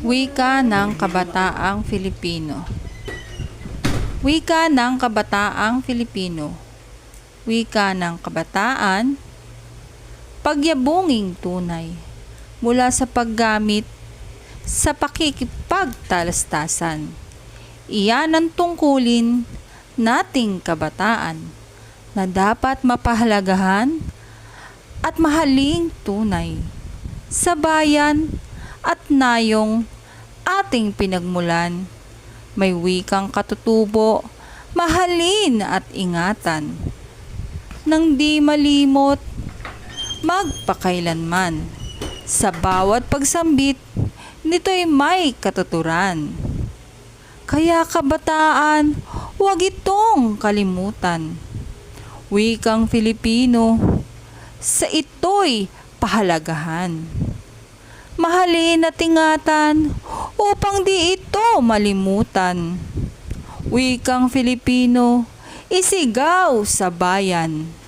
Wika ng Kabataang Filipino Wika ng Kabataang Filipino Wika ng Kabataan Pagyabunging tunay mula sa paggamit sa pakikipagtalastasan. Iyan ang tungkulin nating kabataan na dapat mapahalagahan at mahaling tunay sa bayan at nayong ating pinagmulan. May wikang katutubo, mahalin at ingatan. Nang di malimot, magpakailanman. Sa bawat pagsambit, nito'y may katuturan. Kaya kabataan, huwag itong kalimutan. Wikang Filipino, sa ito'y pahalagahan. Mahalin at ingatan upang di ito malimutan. Wikang Filipino, isigaw sa bayan.